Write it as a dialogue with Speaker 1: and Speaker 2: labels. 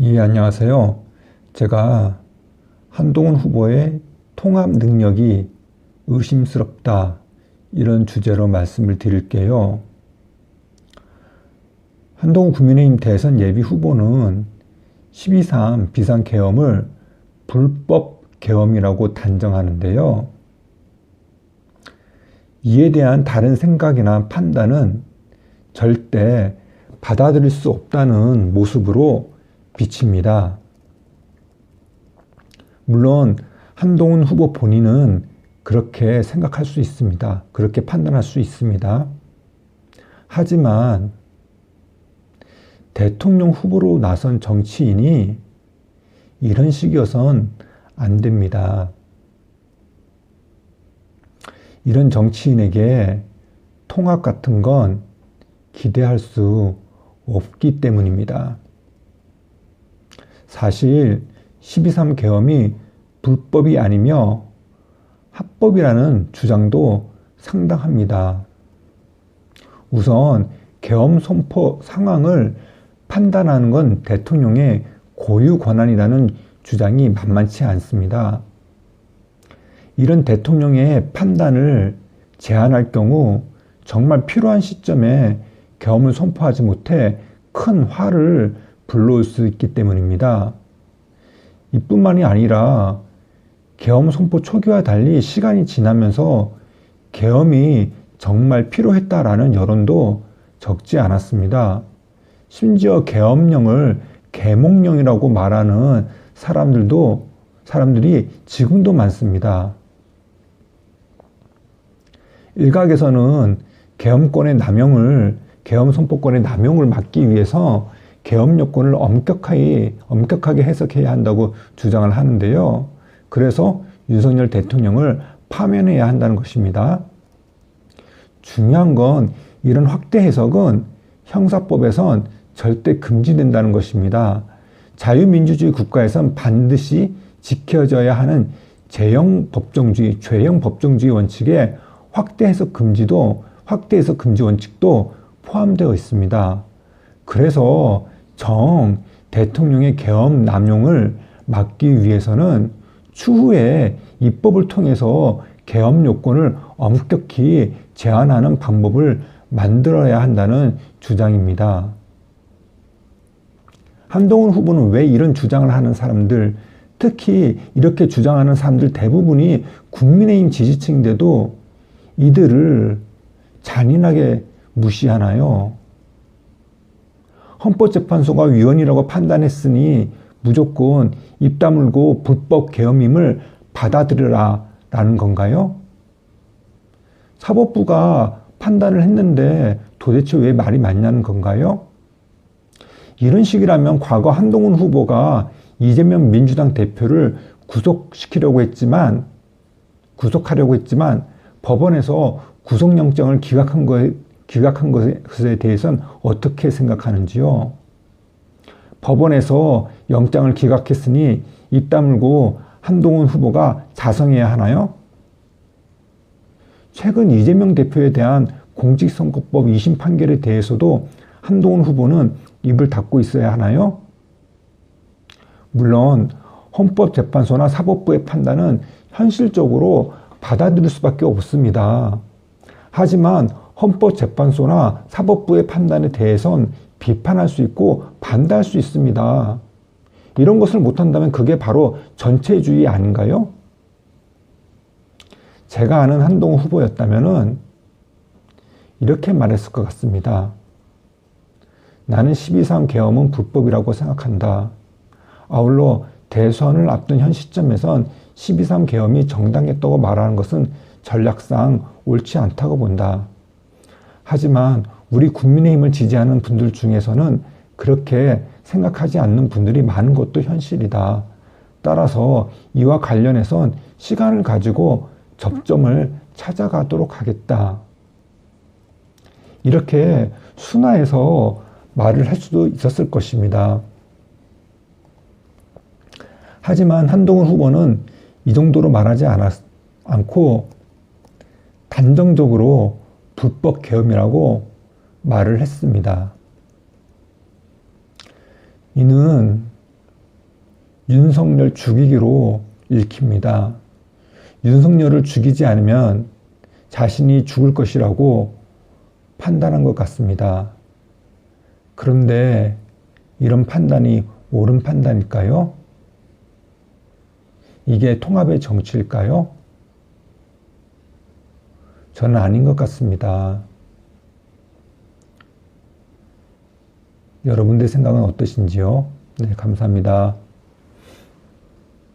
Speaker 1: 예, 안녕하세요. 제가 한동훈 후보의 통합 능력이 의심스럽다. 이런 주제로 말씀을 드릴게요. 한동훈 국민의힘 대선 예비 후보는 12.3 비상계엄을 불법 계엄이라고 단정하는데요. 이에 대한 다른 생각이나 판단은 절대 받아들일 수 없다는 모습으로 비칩니다. 물론 한동훈 후보 본인은 그렇게 생각할 수 있습니다. 그렇게 판단할 수 있습니다. 하지만 대통령 후보로 나선 정치인이 이런 식이어선 안 됩니다. 이런 정치인에게 통합 같은 건 기대할 수 없기 때문입니다. 사실 12.3 계엄이 불법이 아니며 합법이라는 주장도 상당합니다. 우선 계엄 선포 상황을 판단하는 건 대통령의 고유 권한이라는 주장이 만만치 않습니다. 이런 대통령의 판단을 제한할 경우 정말 필요한 시점에 계엄을 선포하지 못해 큰 화를 불러올 수 있기 때문입니다. 이뿐만이 아니라 계엄 선포 초기와 달리 시간이 지나면서 계엄이 정말 필요했다라는 여론도 적지 않았습니다. 심지어 계엄령을 계몽령이라고 말하는 사람들도 사람들이 지금도 많습니다. 일각에서는 계엄권의 남용을 계엄 선포권의 남용을 막기 위해서 계엄 요건을 엄격하게 엄격하게 해석해야 한다고 주장을 하는데요. 그래서 윤석열 대통령을 파면해야 한다는 것입니다. 중요한 건 이런 확대 해석은 형사법에선 절대 금지된다는 것입니다. 자유민주주의 국가에선 반드시 지켜져야 하는 제형 법정주의, 죄형 법정주의 원칙에 확대 해석 금지도 확대 해석 금지 원칙도 포함되어 있습니다. 그래서 정 대통령의 계엄 남용을 막기 위해서는 추후에 입법을 통해서 계엄 요건을 엄격히 제한하는 방법을 만들어야 한다는 주장입니다. 한동훈 후보는 왜 이런 주장을 하는 사람들, 특히 이렇게 주장하는 사람들 대부분이 국민의힘 지지층인데도 이들을 잔인하게 무시하나요? 헌법재판소가 위헌이라고 판단했으니 무조건 입 다물고 불법 계엄임을 받아들여라 라는 건가요? 사법부가 판단을 했는데 도대체 왜 말이 맞냐는 건가요? 이런 식이라면 과거 한동훈 후보가 이재명 민주당 대표를 구속시키려고 했지만 구속하려고 했지만 법원에서 구속영장을 기각한 거에 기각한 것에 대해서는 어떻게 생각하는지요? 법원에서 영장을 기각했으니 입 다물고 한동훈 후보가 자성해야 하나요? 최근 이재명 대표에 대한 공직선거법 2심 판결에 대해서도 한동훈 후보는 입을 닫고 있어야 하나요? 물론 헌법재판소나 사법부의 판단은 현실적으로 받아들일 수밖에 없습니다. 하지만 헌법재판소나 사법부의 판단에 대해선 비판할 수 있고 반대할 수 있습니다. 이런 것을 못한다면 그게 바로 전체주의 아닌가요? 제가 아는 한동훈 후보였다면 이렇게 말했을 것 같습니다. 나는 12.3 계엄은 불법이라고 생각한다. 아울러 대선을 앞둔 현 시점에선 12.3 계엄이 정당했다고 말하는 것은 전략상 옳지 않다고 본다. 하지만 우리 국민의힘을 지지하는 분들 중에서는 그렇게 생각하지 않는 분들이 많은 것도 현실이다. 따라서 이와 관련해선 시간을 가지고 접점을 찾아가도록 하겠다. 이렇게 순화해서 말을 할 수도 있었을 것입니다. 하지만 한동훈 후보는 이 정도로 말하지 않았, 않고 단정적으로 불법 계엄이라고 말을 했습니다. 이는 윤석열 죽이기로 읽힙니다. 윤석열을 죽이지 않으면 자신이 죽을 것이라고 판단한 것 같습니다. 그런데 이런 판단이 옳은 판단일까요? 이게 통합의 정치일까요? 저는 아닌 것 같습니다. 여러분들 생각은 어떠신지요? 네, 감사합니다.